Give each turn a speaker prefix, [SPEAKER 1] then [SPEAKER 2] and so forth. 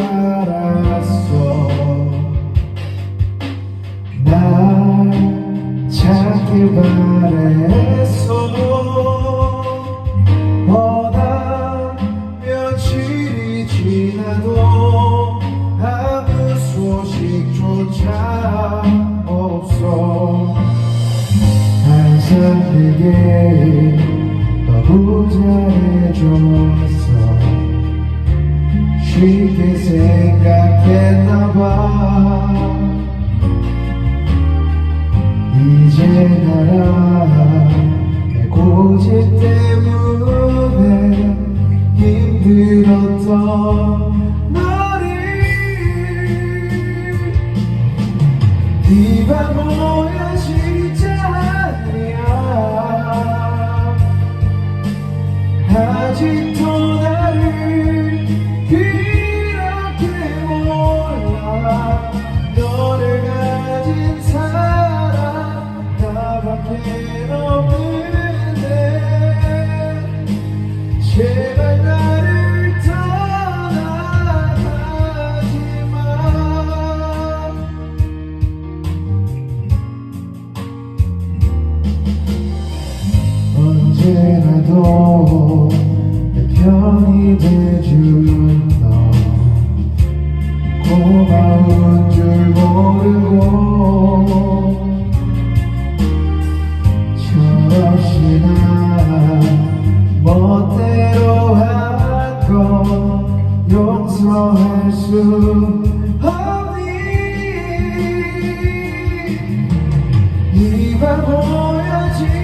[SPEAKER 1] 알았어. 날 찾길 바랬어 어나 며칠이 지나도 아무 소식조차 없어. 항상 내게 부자해줬어 쉽게 생각했나봐. 이제 나랑 내 고집 때문에 힘들었던 너를 네 바보 언제나도 내 편이 돼준 너 고마운 줄 모르고 철없이 나 멋대로 한건 용서할 수 없니? 이 바보야 진